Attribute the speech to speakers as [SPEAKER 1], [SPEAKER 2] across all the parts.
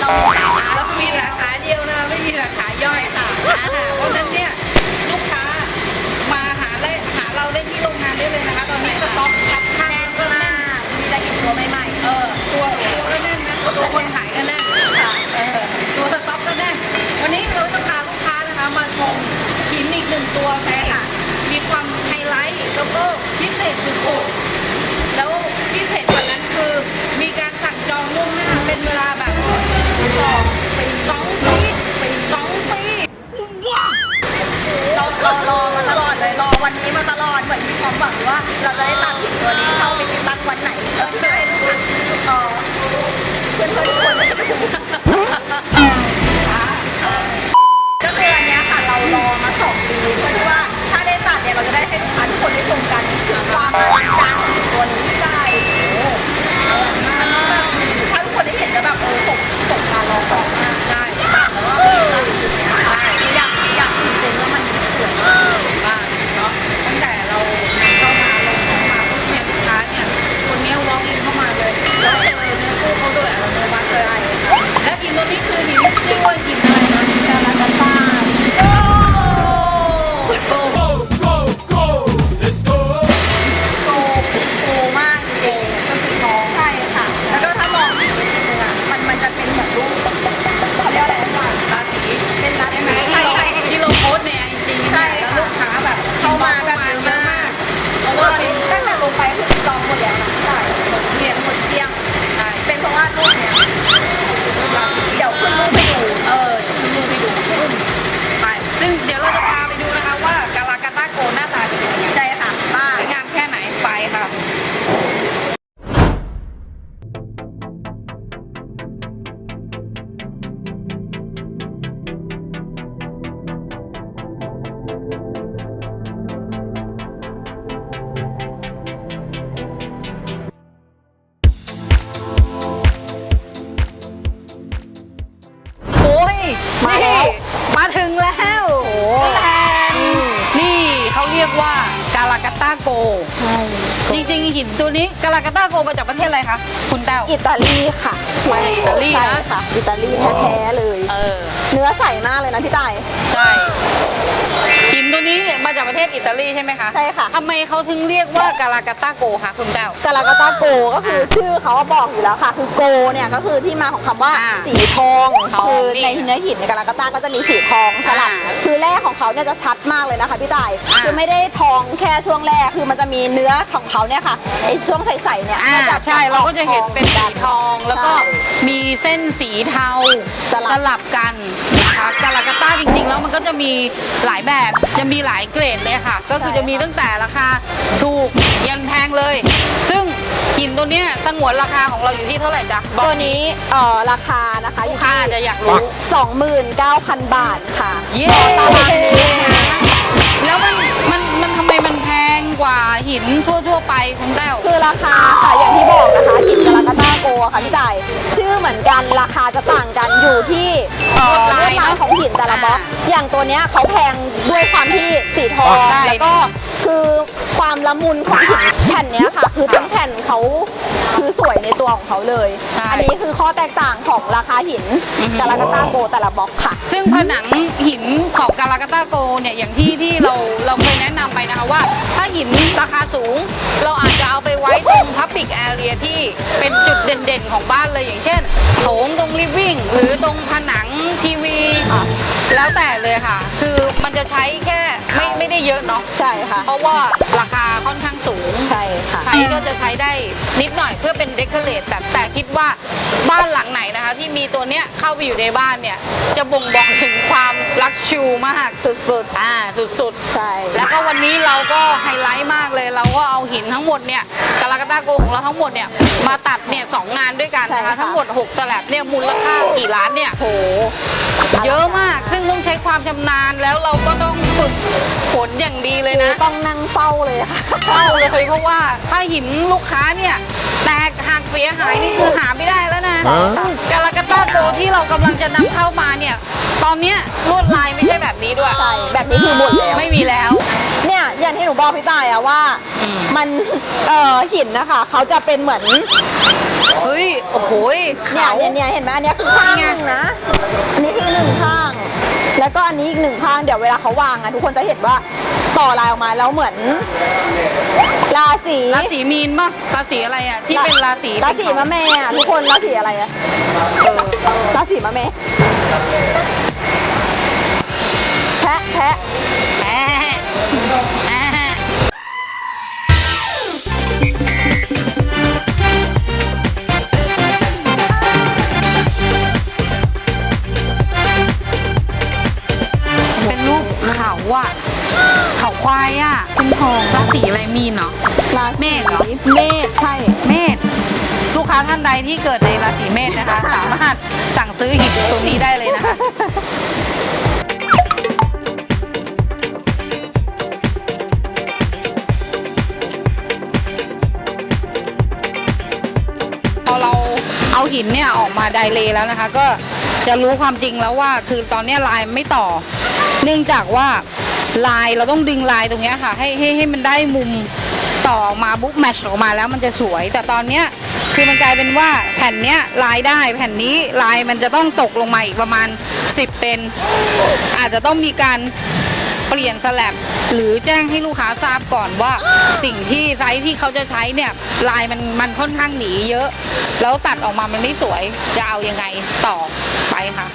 [SPEAKER 1] เราขายเรามีสาขาเดียวนะไม่มีสาขาย่อยค่ะอ่าเพราะฉะนั้นเนี่ยลูกค้ามาหาได้หาเราได้ที่โรงงา
[SPEAKER 2] นได้เลยนะคะ ตอนนี้สต็อกคับข้างแน่นเริ่แน่น มีอะไรกินตัวใหม่ๆ เออตัวตัวก็แน่นนะตัวคนขายก็แน่นค่ะเออตัวสต็อกก็แน่นวันนี้เราจะพาลูกค้านะคะมาชมหินอีกหนึ่งตัวแพ้ค่ะมีความ
[SPEAKER 1] ไฮ
[SPEAKER 2] ไลท์แล้วก็พิเศษสุดๆ ความหวั
[SPEAKER 1] งว่าเราจะได้ตัดหินตัวนี้เข้าไปติดตั้งวันไห
[SPEAKER 2] นเพื่อที่จะให้ลูกค้าต่อเพื่อนเพื่อน
[SPEAKER 1] ทุกคนได้ดูก็คืออัน
[SPEAKER 2] เนี้ยค่ะเรารอมาสองปีเพื่อที่ว่าถ้าได้
[SPEAKER 1] ตัดเนี่ยเราจะได้ให้ลูกค้าทุกคนได้ชมกันถึง
[SPEAKER 2] ค
[SPEAKER 1] วามอ
[SPEAKER 2] ลั
[SPEAKER 1] งการของหินตั
[SPEAKER 2] วนี้
[SPEAKER 1] ได้ งๆหินตัวนี้กาลากาตาโกมาจากประเทศอะไรคะคุณแต้ว
[SPEAKER 2] อิตาลีค่ะ
[SPEAKER 1] มาจากอิตาลีนะ
[SPEAKER 2] ใช่ค่ะ อิตาลีแท้ๆเลย
[SPEAKER 1] เออ
[SPEAKER 2] เนื้อใสมากเลยนะพี่ต่าย
[SPEAKER 1] ใช่หิน ตัวนี้มาจากประเทศอิตาลีใช่ไหมคะ
[SPEAKER 2] ใช่ค่ะ
[SPEAKER 1] ทำไมเขาถึงเรียกว่ากาลากาตาโกคะคุณแต้ว
[SPEAKER 2] กาลากาตาโกก็คือชื่อเขาบอกอยู่แล้วค่ะ คือโกเนี่ยก็คือที่มาของคำว่า
[SPEAKER 1] อ่า
[SPEAKER 2] สีทอง
[SPEAKER 1] ทอง
[SPEAKER 2] คือ
[SPEAKER 1] นี่
[SPEAKER 2] ในเนื้อหินในกาลากาตาก็จะมีสีทองสลับ
[SPEAKER 1] อ่า
[SPEAKER 2] คือแร่ของเขาเนี่ยจะชัดมากเลยนะคะพี่ต่าย
[SPEAKER 1] อ่า
[SPEAKER 2] คือไม่ได้ทองแค่ช่วงแรกคือมันจะมีเนื้อของเขาเนี่ยค่ะไอช่วงใสๆเนี่ย
[SPEAKER 1] อ่า
[SPEAKER 2] มันจะ
[SPEAKER 1] ใช่เราก็จะเห็นเป็นสีทองแล้วก็
[SPEAKER 2] ใช่
[SPEAKER 1] มีเส้นสีเทา
[SPEAKER 2] สลับ
[SPEAKER 1] ลับกันนะคะกา ๆแล้วมันก็จะมีหลายแบบจะมีหลายเกรดเลยค่ะ ก็คือจะมีตั้งแต่ราคาถูกยันแพงเลย ซึ่งหินตัวเนี้ยสงวนราคาของเราอยู่ที่เท่าไหร่จ๊ะบอก
[SPEAKER 2] ตัวนี้เอ่อราคานะคะ
[SPEAKER 1] ลูกค้าอาจจะอยากรู้
[SPEAKER 2] 29,000 บาทค่ะ
[SPEAKER 1] เย้
[SPEAKER 2] ต่อตารางเมตรนะ
[SPEAKER 1] ว่าหินทั่ว ๆ ไปคุณแต้ว
[SPEAKER 2] คือราคาค่ะอย่างที่บอกนะคะหินกาลากาตาโกะค่ะพี่ต่ายชื่อเหมือนกันราคาจะต่างกันอยู่ที่เอ่อ
[SPEAKER 1] ล
[SPEAKER 2] ล
[SPEAKER 1] ว
[SPEAKER 2] ว
[SPEAKER 1] ด
[SPEAKER 2] ด
[SPEAKER 1] ลา
[SPEAKER 2] ลายยของหินแต่ละบล็อก
[SPEAKER 1] อ่า
[SPEAKER 2] อย่างตัวเนี้ยเขาแพงด้วยความที่สีทอง
[SPEAKER 1] ใช่
[SPEAKER 2] แล้วก็คือความละมุนของหินแผ่นเนี้ยค่ะ คือทั้งแผ่นเขา คือสวยในตัวของเขาเลย
[SPEAKER 1] ใช่
[SPEAKER 2] อันนี้คือข้อแตกต่างของราคาหิน
[SPEAKER 1] อือฮึ
[SPEAKER 2] กาลากาตาโกะแต่ละบล็อกค่ะ
[SPEAKER 1] ซึ่งผนังหินของกาลากาตาโกเนี่ยอย่างที่ที่เราเราเคยแนะนำไปนะคะว่า ถ้าหินราคาสูง เราอาจจะเอาไปไว้ตรงพับ l ิ c แอเรียที่เป็นจุดเด่นๆของบ้านเลยอย่างเช่นโถงตรงลิฟวิ่ง หรือตรงผนังทีวี
[SPEAKER 2] ค่ะ
[SPEAKER 1] แล้วแต่เลยค่ะ คือมันจะใช้แค่ไม่ไม่ได้เยอะเนาะ
[SPEAKER 2] ใช่ค่ะ
[SPEAKER 1] เพราะว่าราคาค่อนข้างสูง
[SPEAKER 2] ใช่ค่ะ
[SPEAKER 1] ใช้ก็จะใช้ได้นิดหน่อยเพื่อเป็นเดคอเรทแต่แต่คิดว่าบ้านหลังไหนนะคะ ที่มีตัวเนี้ยเข้าไปอยู่ในบ้านเนี่ย จะบ่งบอกถึงความรักชูมาก
[SPEAKER 2] สุด
[SPEAKER 1] อ่าสุด
[SPEAKER 2] ๆ ใช่
[SPEAKER 1] ๆแล้วก็วันนี้เราก็ไฮไลท์มากเลย เราก็เอาหินทั้งหมดเนี่ยกาลากาตาโกของเราทั้งหมดเนี่ยมาตัดเนี่ยสองงานด้วยกันนะคะทั้งหมด6สลับเนี่ยมูลค่ากี่ล้านเนี่ย
[SPEAKER 2] โห
[SPEAKER 1] เยอะมาก ซึ่งต้องใช้ความชำนาญแล้วเราก็ต้องฝึกฝนอย่างดีเลย
[SPEAKER 2] คือ
[SPEAKER 1] นะ
[SPEAKER 2] ต้องนั่งเฝ้าเลยค่ะ
[SPEAKER 1] เข้าเลยเพราะว่าถ้าหินลูกค้าเนี่ย แตกหักเสียหายนี่คือหาไม่ได้แล้วนะ
[SPEAKER 2] ฮะ
[SPEAKER 1] กาลากาตาโกที่เรากำลังจะนำเข้ามาเนี่ย ตอนเนี้ยลวดลายไม่ใช่แบบนี้ด้วย
[SPEAKER 2] ใช่แบบนี้คือหมดแล้ว
[SPEAKER 1] ไม่มีแล้ว
[SPEAKER 2] เนี่ยอย่างที่หนูบอกพี่ตายอะว่า
[SPEAKER 1] อืม
[SPEAKER 2] มันเอ่อหินนะคะ เขาจะเป็นเหมือน
[SPEAKER 1] เฮ้ย โอ้โห
[SPEAKER 2] เนี่ย
[SPEAKER 1] เขา
[SPEAKER 2] เนี่ยเนี่ยเห็นไหมอันเนี้ยคือข้างหนึ่งนะ อันนี้คือหนึ่งข้าง แล้วก็อันนี้อีกหนึ่งข้าง เดี๋ยวเวลาเขาวางอะทุกคนจะเห็นว่าต่อลายออกมาแล้วเหมือน ราศี
[SPEAKER 1] ราศีมีนป่ะราศีอะไรอะ ที่เป็นราศี
[SPEAKER 2] ราศีมะแม่อะทุกคนราศีอะไรอะ
[SPEAKER 1] เออ
[SPEAKER 2] ราศีมะแม่แพะแพะ
[SPEAKER 1] แอะแอะ ควายอะ
[SPEAKER 2] คุณทอง
[SPEAKER 1] ราศีอะไรมีนเนาะ
[SPEAKER 2] ราศี
[SPEAKER 1] เมษเหรอ
[SPEAKER 2] เมษใช่
[SPEAKER 1] เมษลูกค้าท่านใดที่เกิดในราศีเมษนะคะ สามารถสั่งซื้อหินตัวนี้ได้เลยนะคะพอเราเอาหินเนี่ยออกมาไดเลย์แล้วนะคะ ก็จะรู้ความจริงแล้วว่า คือตอนเนี้ยลายไม่ต่อ เนื่องจากว่า ลายเราต้องดึงลายตรงนี้ค่ะ ให้ให้ให้มันได้มุมต่อมาบุ๊กแมชออกมาแล้วมันจะสวย แต่ตอนเนี้ยคือมันกลายเป็นว่าแผ่นเนี้ยลายได้แผ่นนี้ลายมันจะต้องตกลงมาอีกประมาณ 10เซนอาจจะต้องมีการเปลี่ยนสลับหรือแจ้งให้ลูกค้าทราบก่อนว่าสิ่งที่ไซส์ที่เขาจะใช้เนี่ยลายมันมันค่อนข้างหนีเยอะ แล้วตัดออกมามันไม่สวยจะเอายังไงต่อไปค่ะ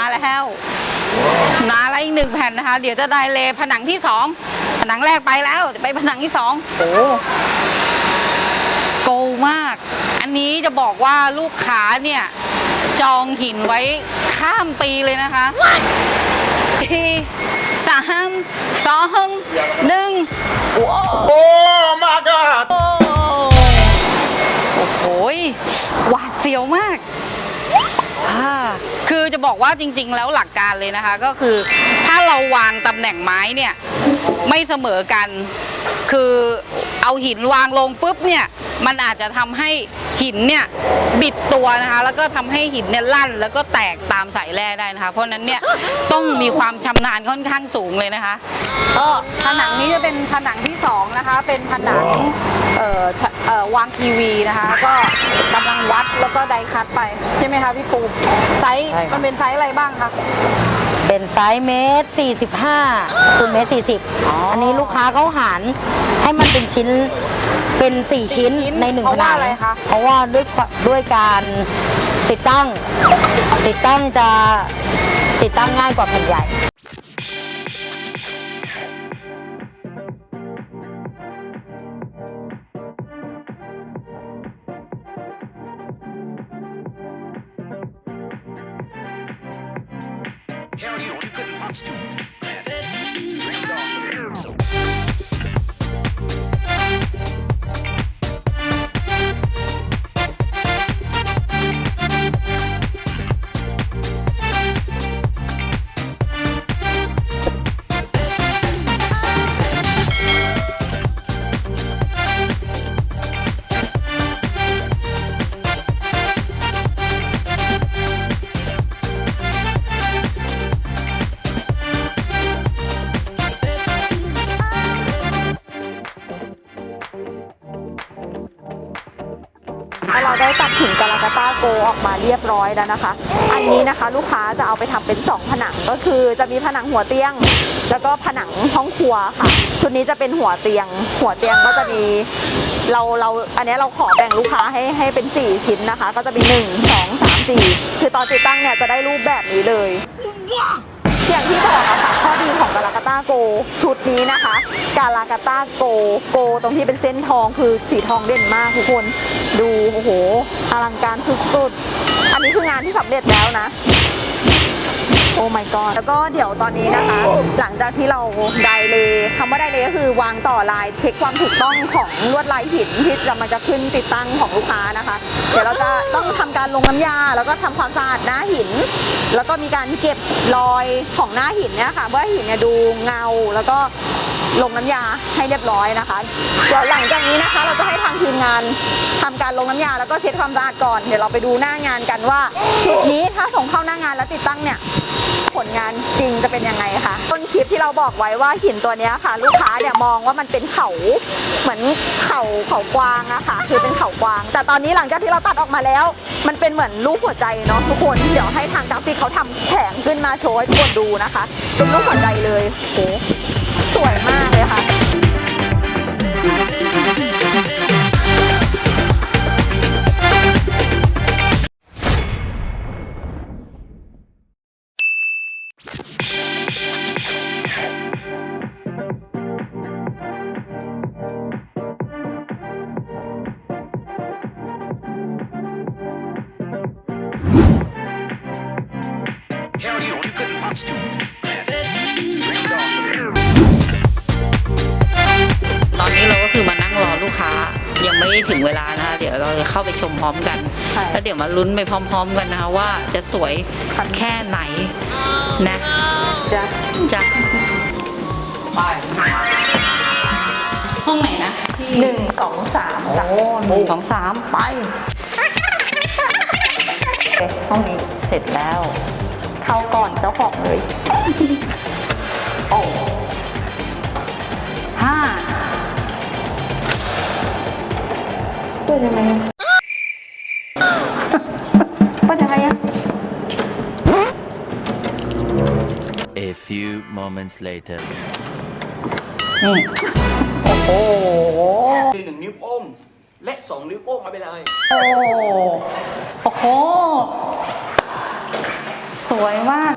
[SPEAKER 1] มาแล้วนาแล้วอีกหนึ่งแผ่นนะคะ เดี๋ยวจะได้เลผนังที่สองผนังแรกไปแล้วเดี๋ยวไปผนังที่สองโอ้โกลมาก อันนี้จะบอกว่าลูกค้าเนี่ย จองหินไว้ข้ามปีเลยนะคะทีสามสองหนึ่ง
[SPEAKER 3] Oh my God!
[SPEAKER 1] โอ้โหยหวาดเสียวมากอ่า คือจะบอกว่าจริง ๆ แล้วหลักการเลยนะคะ ก็คือถ้าเราวางตำแหน่งไม้เนี่ยไม่เสมอกัน คือเอาหินวางลงปุ๊บเนี่ยมันอาจจะทำให้หินเนี่ยบิดตัวนะคะ แล้วก็ทำให้หินเนี่ยลั่น แล้วก็แตกตามสายแร่ได้นะคะ เพราะฉะนั้นเนี่ยต้องมีความชำนาญค่อนข้างสูงเลยนะคะ ก็ผนังนี้จะเป็นผนังที่สองนะคะ เป็นผนัง เอ่อชะเอ่อวางทีวีนะคะ ก็กำลังวัดแล้วก็ไดคัดไป ใช่ไหมคะพี่ปูไซส์
[SPEAKER 4] ใช่ครับ
[SPEAKER 1] มันเป็นไซส์อะไรบ้างคะ
[SPEAKER 4] เป็นไซส์เมตร45คูณเมตร40 อันนี้ลูกค้าเขาหารให้มันเป็นชิ้นเป็น 4 ชิ้นในหนึ่ง
[SPEAKER 1] เพ
[SPEAKER 4] ผ
[SPEAKER 1] ราะว่า
[SPEAKER 4] นัง
[SPEAKER 1] อะไรคะ
[SPEAKER 4] เพราะว่าด้วยความด้วยการติดตั้ง ติดตั้งจะติดตั้งง่ายกว่าแผ่นใหญ่
[SPEAKER 2] หินกาลากาตาโกออกมาเรียบร้อยแล้วนะคะ อันนี้นะคะลูกค้าจะเอาไปทำเป็น 2 ผนังก็คือจะมีผนังหัวเตียง แล้วก็ผนังห้องครัวค่ะ ชุดนี้จะเป็นหัวเตียง หัวเตียงก็จะมีเราเราอันนี้เราขอแบ่งลูกค้าให้ให้เป็น 4 ชิ้นนะคะ ก็จะมี 1 2 3 4 คือตอนติดตั้งเนี่ยจะได้รูปแบบนี้เลย อย่างที่บอกอะค่ะข้อดีของกาลากาตาโกชุดนี้นะคะ กาลากาตาโกโกตรงที่เป็นเส้นทองคือสีทองเด่นมากทุกคนดูโอ้โหอลังการสุดๆ อันนี้คืองานที่สำเร็จแล้วนะ โอ้ my god แล้วก็เดี๋ยวตอนนี้นะคะ หลังจากที่เราไดเลย์คำว่าไดเลย์ก็คือวางต่อลายเช็คความถูกต้องของลวดลายหินที่จะมันจะขึ้นติดตั้งของลูกค้านะคะ เดี๋ยวเราจะต้องทำการลงน้ำยา แล้วก็ทำความสะอาดหน้าหิน แล้วก็มีการเก็บรอยของหน้าหินเนี่ยค่ะว่าหินเนี่ยดูเงาแล้วก็ลงน้ำยาให้เรียบร้อยนะคะเดี๋ยวหลังจากนี้นะคะ เราจะให้ทางทีมงานทำการลงน้ำยาแล้วก็เช็ดความสะอาดก่อนเดี๋ยวเราไปดูหน้างานกันว่าชุดนี้ถ้าส่งเข้าหน้างานแล้วติดตั้งเนี่ย ผลงานจริงจะเป็นยังไงคะต้นคลิปที่เราบอกไว้ว่าหินตัวนี้ค่ะ ลูกค้าเนี่ยมองว่ามันเป็นเขาเหมือนเขาเขากวางอะค่ะ คือเป็นเขากวาง แต่ตอนนี้หลังจากที่เราตัดออกมาแล้ว มันเป็นเหมือนรูปหัวใจเนาะทุกคนเดี๋ยวให้ทางกราฟิกเขาทำแผงขึ้นมาโชว์ให้ทุกคนดูนะคะเป็นรูปหัวใจเลยโหสวยมากเลยค่ะ
[SPEAKER 1] ยังไม่ถึงเวลานะคะเดี๋ยวเราจะเข้าไปชมพร้อมกัน
[SPEAKER 2] ใช่
[SPEAKER 1] แล้วเดี๋ยวมาลุ้นไปพร้อม ๆ กันนะคะว่าจะสวยแค่ไหนนะ
[SPEAKER 2] จะ
[SPEAKER 1] จ้ะไปห้องไหนนะ
[SPEAKER 2] หนึ่งสองสามจ้ะ
[SPEAKER 1] โอ้หนึ่งสองสามไป
[SPEAKER 2] ห้องนี้เสร็จแล้ว เข้าก่อนเจ้าของเลย โอ้ ดยังไงอะเปิดยังไงอะ
[SPEAKER 5] A few moments later.
[SPEAKER 1] นี่ โอ้โห
[SPEAKER 6] คือหนึ่งนิ้วโป้งและสองนิ้วโป้งมาไปเลย
[SPEAKER 1] โอ้โอ้โห สวยมาก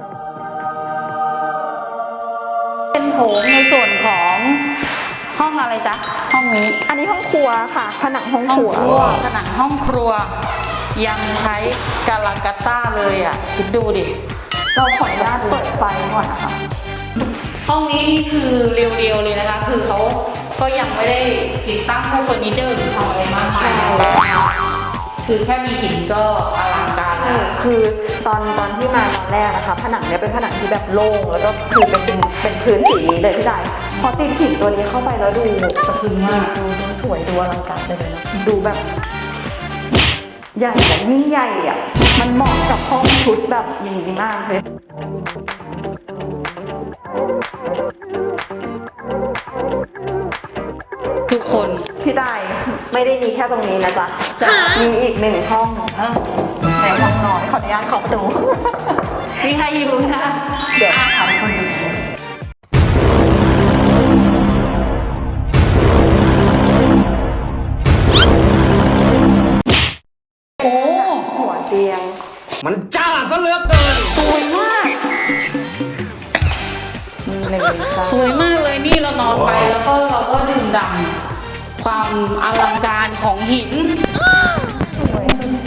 [SPEAKER 1] เป็นโถงในส่วนของ ห้องอะไรจ๊ะ ห้องนี้
[SPEAKER 2] อันนี้ห้องครัวค่ะ ผนังห้อง
[SPEAKER 1] ห้อง
[SPEAKER 2] ครัว
[SPEAKER 1] ครัวผนังห้องครัว ยังใช้กาลังกาต้าเลยอะ คิดดูดิ
[SPEAKER 2] เราขออนุญาตเปิดไฟก่อนนะคะ
[SPEAKER 1] ห้องนี้นี่คือเรียวๆเลยนะคะ คือเขาก็ยังไม่ได้ติดตั้งพวกเฟอร์นิเจอร์หรือทำอะไรมากมายนะคะ คือแค่มีหินก็อลังการ
[SPEAKER 2] ใช่
[SPEAKER 1] แล้ว
[SPEAKER 2] คือตอนตอนที่มาตอนแรกนะคะ ผนังเนี้ยเป็นผนังที่แบบโล่งแล้วก็คือเป็นเป็นพื้นสีนี้เลยพี่ดายพอติดหินตัวนี้เข้าไปแล้วดู
[SPEAKER 1] สะพรึงมาก
[SPEAKER 2] ดูดูสวยดูอลังการเลยเนาะดูแบบ ใหญ่แบบยิ่งใหญ่อะมันเหมาะกับห้องชุดแบบอย่างนี้มากเลย
[SPEAKER 1] ทุกคน
[SPEAKER 2] พี่ได้ไม่ได้มีแค่ตรงนี้นะจ๊ะ
[SPEAKER 1] จ้ะ
[SPEAKER 2] มีอีกหนึ่งห้องในห้องนอนขออนุญาตขอประตู
[SPEAKER 1] มีใครอยู่นะ
[SPEAKER 2] เดี๋ยวทำคนนี้
[SPEAKER 1] โอ้
[SPEAKER 2] หัวเตียง
[SPEAKER 6] มันจ้าซะเหลือเกิน
[SPEAKER 1] สวยมาก
[SPEAKER 2] เลยจ้ะ
[SPEAKER 1] สวยมากเลยนี่เรานอนไปแล้วก็เราก็ดื่มด่ำ ความอลังการของหิน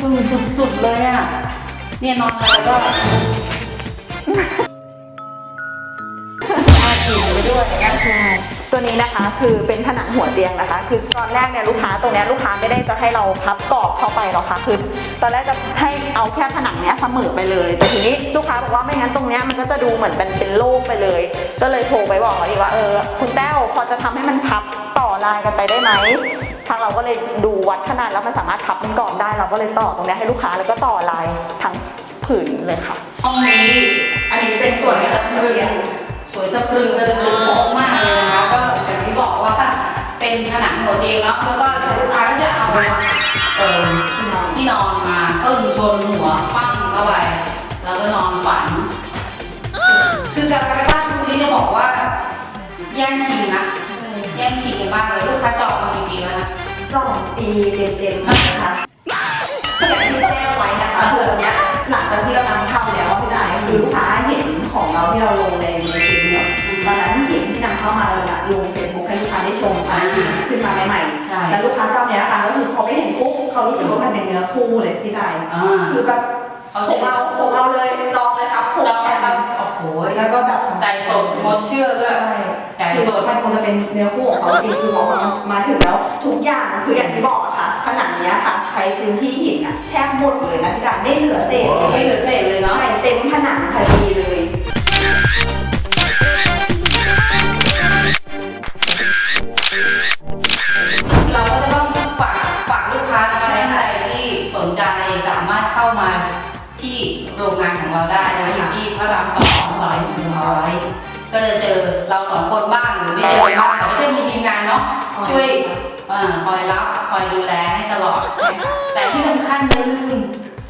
[SPEAKER 2] สวย
[SPEAKER 1] สุดๆเลยอะ เนี่ยนอนไปแล้วก็น่ากินไปด้วยนะ
[SPEAKER 2] ตัวนี้นะคะคือเป็นผนังหัวเตียงนะคะ คือตอนแรกเนี่ยลูกค้าตรงเนี้ยลูกค้าไม่ได้จะให้เราพับกรอบเข้าไปหรอกค่ะคือ ตอนแรกจะให้เอาแค่ผนังเนี้ยเสมอไปเลย แต่ทีนี้ลูกค้าบอกว่าไม่งั้นตรงเนี้ยมันก็จะดูเหมือนเป็นเป็นโล่งไปเลย ก็เลยโทรไปบอกเขาอีกว่าเออคุณแต้วพอจะทำให้มันพับ ต่อลายกันไปได้ไหมทางเราก็เลยดูวัดขนาดแล้วมันสามารถพับเป็นกรอบได้ เราก็เลยต่อตรงนี้ให้ลูกค้าแล้วก็ต่อลายทั้งผืนเลยค่ะ
[SPEAKER 1] ห้องนี้
[SPEAKER 2] อันนี้เป็นส่วน
[SPEAKER 1] สะพรึงสวยสะพรึงกระดูกโค้งมากเลยนะคะก็อย่างที่บอกว่าเป็นผนังหัวเตียงเนาะแล้วก็ลูกค้าก็จะเอาเออที่นอนมาเอิ้งชนหัวฟั่งเข้าไปแล้วก็นอนฝัน คือการกระต้าชุดนี้จะบอกว่าแย่งชิงนะ แย่งชิงกันมากเลยลูกค้าจองมากี่ปีแล้วนะ
[SPEAKER 2] สองปีเต็มๆนะคะอย่างที่แจ้งไว้นะคะคือตอนเนี้ยหลังจากที่เรานำเข้าแล้วพี่นายคือลูกค้าเห็นของเราที่เราลงในในเฟซบุ๊กตอนนั้นเห็นที่นำเข้ามาเราจะลงเฟซบุ๊กให้ลูกค้าได้ชมอะไรขึ้นมาใหม่
[SPEAKER 1] ใช่
[SPEAKER 2] ๆแล้วลูกค้าเจ้าเนี้ยค่ะก็คือพอไปเห็นปุ๊บเขารู้สึกว่ามันเป็นเนื้อคู่เลยพี่นาย
[SPEAKER 1] อ่า
[SPEAKER 2] คือแบบ
[SPEAKER 1] เขา
[SPEAKER 2] ผ
[SPEAKER 1] จะ
[SPEAKER 2] มเอาผมเอาเลยจองเลยครับผม
[SPEAKER 1] จองแล้วโอ้โห
[SPEAKER 2] แล้วก็แบบ
[SPEAKER 1] ใจสดหมดเชื่อด้วย
[SPEAKER 2] ใช่
[SPEAKER 1] ใจ
[SPEAKER 2] คือ
[SPEAKER 1] สด
[SPEAKER 2] มันคงจะเป็นเนื้อคู่ของเขาจริงคือพอมาถึงแล้ว ทุกอย่างคืออย่างที่บอกอะค่ะ ผนังเนี้ยค่ะ ใช้พื้นที่หินอะแทบหมดเลยนะพี่ดาไม่เหลือเศษเลย
[SPEAKER 1] ไม่เหลือเศษเลยเนาะ
[SPEAKER 2] ใช่เต็มผนังพอดีเลย
[SPEAKER 1] ก็จะเจอเราสองคนบ้างหรือไม่เจอบ้างแต่ก็จะมีทีมงานเนาะช่วยเอ่อคอยรับคอยดูแลให้ตลอด แต่ที่สำคัญอย่าลืม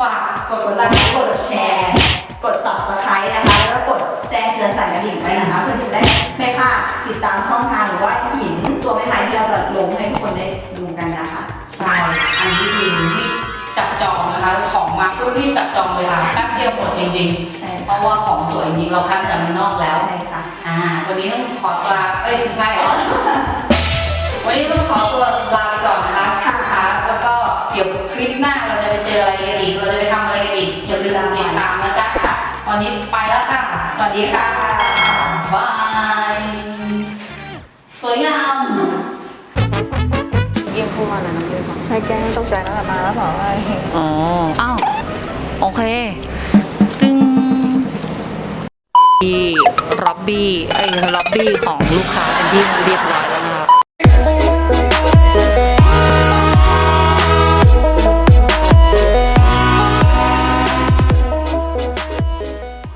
[SPEAKER 1] ฝากกดไลค์กดแชร์
[SPEAKER 2] กด subscribe นะคะ แล้วก็กดแจ้งเตือนสั่นกระดิ่งไว้นะคะเพื่อที่จะได้ไม่พลาดติดตามช่องทางหรือว่าหินตัวใหม่ๆที่เราจะลงให้ทุกคนได้ดูกันนะคะ
[SPEAKER 1] ใช่ อันที่ดีรีบจับจองนะคะ ของมาปุ๊บรีบจับจองเลยค่ะแป๊บเดียวหมดจริง
[SPEAKER 2] ใช่
[SPEAKER 1] ๆเพราะว่าของสวยจริงๆเราคัดจากเมืองนอกแล้ว
[SPEAKER 2] ใช่ค่ะ
[SPEAKER 1] อ่า วันนี้ต้องขอตัวเอ้ยไม่ใช่เหรอวันนี้ต้องขอตัวลาไปก่อนนะคะค่ะแล้วก็เดี๋ยวคลิปหน้าเราจะไปเจออะไรกันอีก เราจะไปทำอะไรกันอีกอย่าลืมติดตามนะจ๊ะค่ะ วันนี้ไปแล้วค่ะ สวัสดีค่ะ บาย สวยงาม
[SPEAKER 4] ยิ้มพูดมาแล้วน้ำเลือด
[SPEAKER 2] ให้แกไม่ตกใจตั้งแต่มาแล้วสองเลย
[SPEAKER 4] อ๋อ อ้าว โอเคตึง บีร็อบบี้ไอ้ยร็อบบี้ของลูกค้าเป็นที่เรียบร้อย